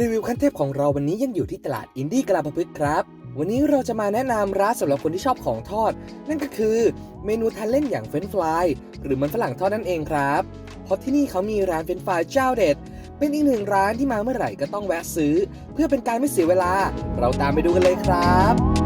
รีวิวคันเทพของเราวันนี้ยังอยู่ที่ตลาดอินดี้กลาบพฤกษ์ครับ วันนี้เราจะมาแนะนำร้านสำหรับคนที่ชอบของทอด นั่นก็คือเมนูทานเล่นอย่างเฟรนฟรายหรือมันฝรั่งทอดนั่นเองครับ เพราะที่นี่เขามีร้านเฟรนฟรายเจ้าเด็ด เป็นอีกหนึ่งร้านที่มาเมื่อไหร่ก็ต้องแวะซื้อ เพื่อเป็นการไม่เสียเวลา เราตามไปดูกันเลยครับ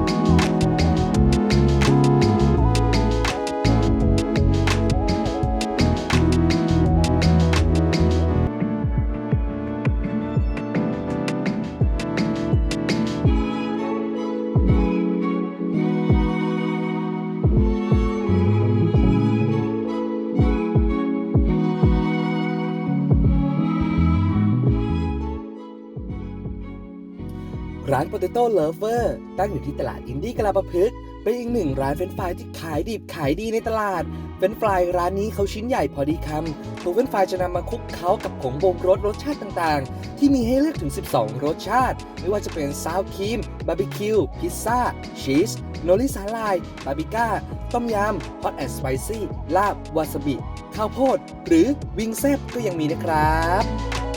ร้าน Potato Lover ตั้งอยู่ที่ตลาดอินดี้กลาประพฤกษ์เป็นอีกหนึ่งร้านเฟรนช์ฟรายที่ขายดิบขายดีในตลาด เฟรนช์ฟรายร้านนี้เขาชิ้นใหญ่พอดีคำตัวเฟรนช์ฟรายจะนำมาคลุกเคล้ากับผงบ่งรสรสชาติต่างๆ ที่มีให้เลือกถึง 12 รสชาติ ไม่ว่าจะเป็นซาวครีมบาร์บีคิวพิซซ่าชีสโนริสาลายบาร์บีก้า ต้มยำฮอตแอนด์สไปซี่ลาบวาซาบิข้าวโพด หรือวิงแซบก็ยังมีนะครับ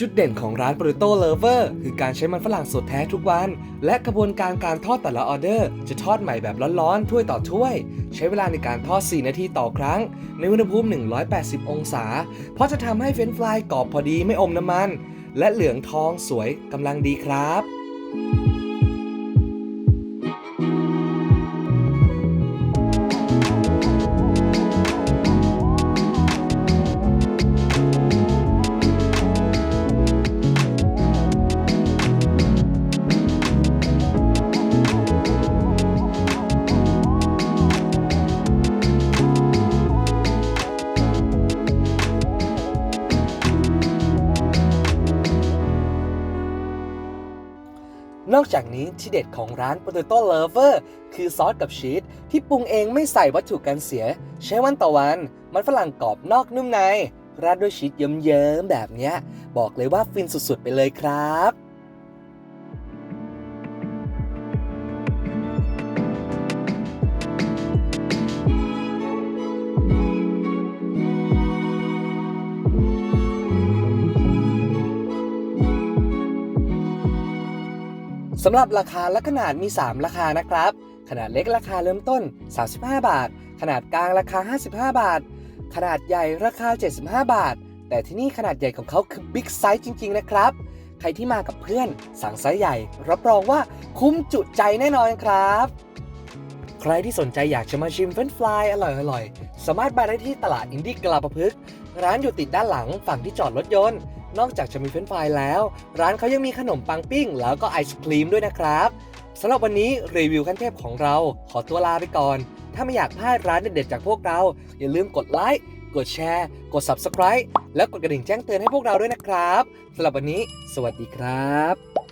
จุดเด่นของร้าน Burrito Lover คือการใช้มันฝรั่งสดแท้ทุกวัน และกระบวนการการทอดแต่ละออเดอร์ จะทอดใหม่แบบร้อนๆ ถ้วยต่อถ้วย ใช้เวลาในการทอด 4 นาทีต่อครั้ง ในอุณหภูมิ 180 องศา เพราะจะทำให้เฟรนฟรายกรอบพอดีไม่อมน้ำมัน และเหลืองทองสวยกำลังดีครับ นอกจากนี้ที่เด็ดของร้าน Potato Lover คือซอสกับชีสที่ปรุงเองไม่ใส่วัตถุกันเสีย ใช้วันต่อวัน มันฝรั่งกรอบนอกนุ่มใน ราดด้วยชีสเยิ้มๆแบบนี้บอกเลยว่าฟินสุดๆไปเลยครับ สำหรับราคาและขนาดมี 3 ราคานะครับ ขนาดเล็กราคาเริ่มต้น 35 บาท ขนาดกลางราคา 55 บาท ขนาดใหญ่ราคา 75 บาท แต่ที่นี่ขนาดใหญ่ของเขาคือบิ๊กไซส์จริง ๆ นะครับ ใครที่มากับเพื่อนสั่งไซส์ใหญ่ รับรองว่าคุ้มจุใจแน่นอนครับ ใครที่สนใจอยากจะมาชิมเฟรนฟรายอร่อยๆ สามารถมาได้ที่ตลาดอินดี้กลาประพฤกษ์ร้านอยู่ติดด้านหลังฝั่งที่จอดรถยนต์ นอกจากจะมีเฟรนฟรายแล้ว ร้านเขายังมีขนมปังปิ้ง แล้วก็ไอศครีมด้วยนะครับสำหรับวันนี้รีวิวขั้นเทพของเรา ขอตัวลาไปก่อน ถ้าไม่อยากพลาดร้านเด็ดๆจากพวกเรา อย่าลืมกดไลค์กดแชร์ กด Subscribe และกดกระดิ่งแจ้งเตือนให้พวกเราด้วยนะครับสำหรับวันนี้ สวัสดีครับ